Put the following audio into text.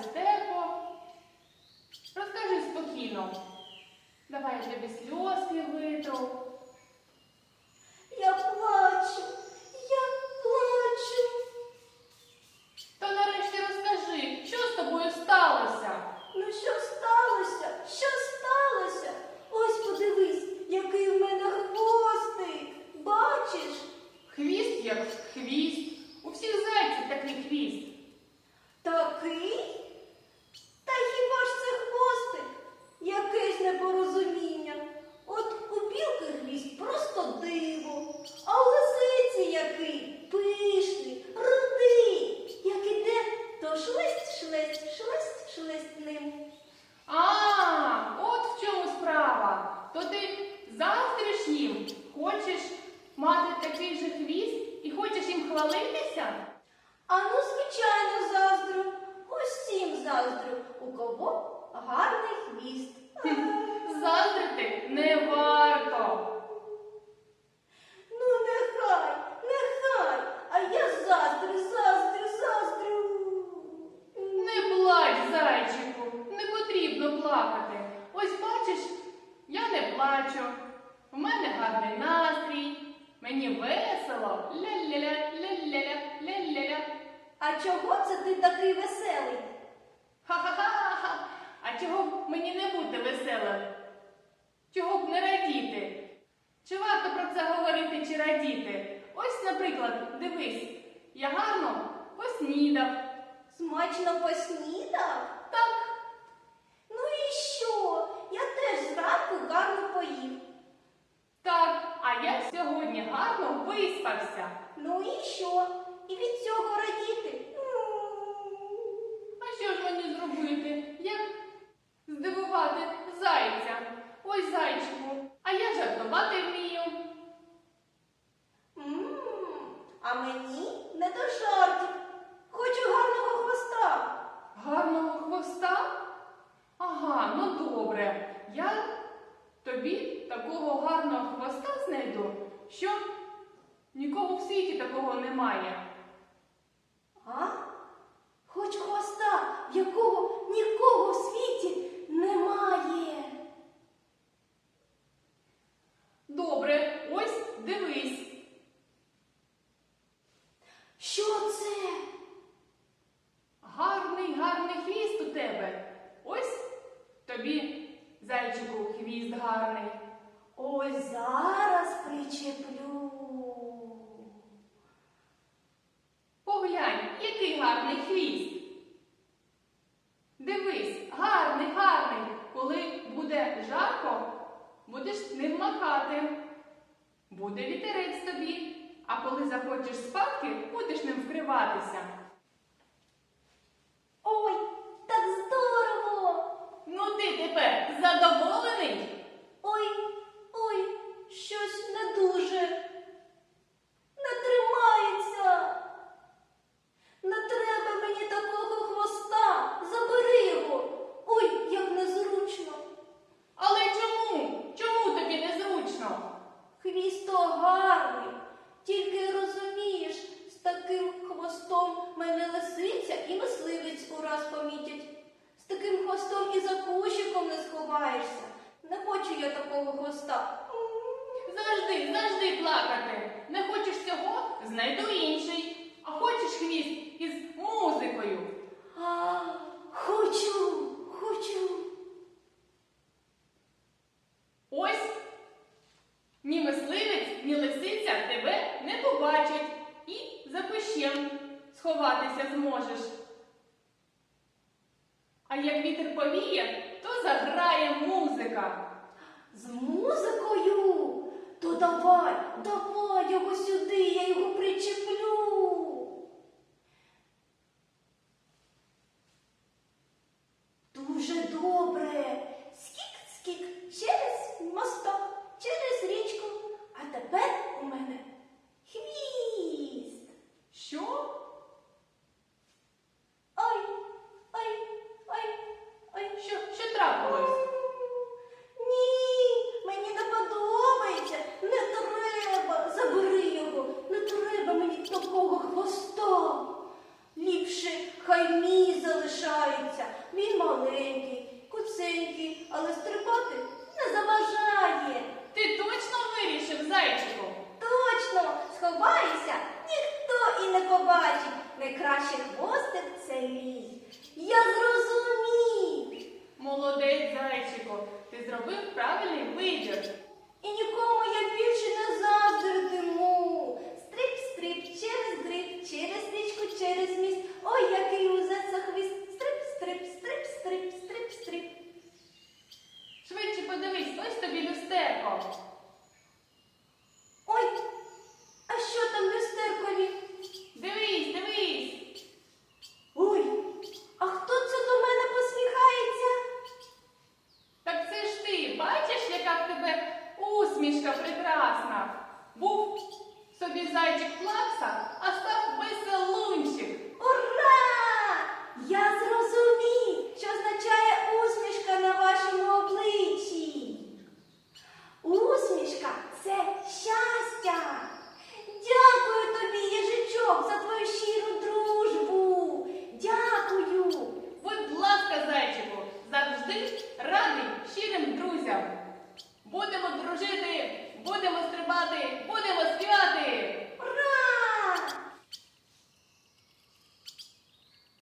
Давай Розкажи спокійно. Давай я тобі сльозки витру. Я плачу, я плачу. То нарешті розкажи, що з тобою сталося? Ну що сталося? Що сталося? Ось подивись, який в мене хвостик. Бачиш? Хвіст як хвіст. У всіх зайців такий хвіст. Такий? Та хіба ж це хвостик? Якесь непорозуміння. От у білки хвіст просто диво, а у лисиці який пишний, рудий, як іде, то шлесть, шлесть, шлесть, шлесть ним. А, от в чому справа. То ти заздриш їм, хочеш мати такий же хвіст і хочеш їм хвалитися? А ну, звичайно, заздрю. Усім заздрю, у кого гарний хвіст. Заздрити не варто. Ну, нехай, нехай, а я заздрю, заздрю, заздрю. Не плач, зайчику, не потрібно плакати. Ось бачиш, я не плачу. У мене гарний настрій. Мені весело. Ля-ля-ля, ля-ля-ля, ля-ля-ля. А чого це ти такий веселий? Ха-ха-ха! А чого б мені не бути веселим? Чого б не радіти? Чи варто про це говорити чи радіти? Ось, наприклад, дивись, я гарно поснідав. Смачно поснідав? Так, Ну і що? Я теж зранку гарно поїв. так, а я сьогодні гарно виспався. Ну і що? І від цього радіти? А що ж мені зробити? Як здивувати зайця? Ось зайчику, а я жартувати вмію. М, А мені не до жартів. Хочу гарного хвоста. Гарного хвоста? Ага, ну добре. Я тобі такого гарного хвоста знайду, що нікого в світі такого немає. А? Хочу хвоста, в якого нікого в світі немає. Добре, ось дивись. Що це? Гарний, гарний хвіст у тебе. Ось тобі, зайчику, хвіст гарний. Ось зараз причеплю. Поглянь, який гарний хвіст. Дивись, гарний, гарний. Коли буде жарко, будеш ним махати. Буде вітерець тобі. А коли захочеш спадки, будеш ним вкриватися. Ой, так здорово! Ну ти тепер задоволений? Ой, ой, щось не дуже. Не тримається. Не треба мені такого хвоста. Забери його. Ой, як незручно. Але чому? Чому тобі незручно? Хвіст то гарний. Тільки розумієш, з таким хвостом мене лисиця і мисливець ураз помітять. З таким хвостом і за кущиком не сховаєшся. Не хочу я хвоста. Завжди, завжди плакати. Не хочеш цього? Знайду інший. А хочеш хвіст із музикою? А, хочу, хочу. Ось ні мисливець, ні лисиця тебе не побачать і за кущем сховатися зможеш. А як вітер повіє, то заграє музика. З музикою? То давай, давай його сюди, я його причеплю. маленький, куценький, але стрибати не заважає. Ти точно вирішив, зайчику? Точно, сховаюся, ніхто і не побачить. Найкращий хвостик це мій. Я зрозумів. Молодець, зайчику, ти зробив правильний вибір. усмішка прекрасна. Був собі зайчик плакса, а став веселунчик. Ура! Я зрозуміла!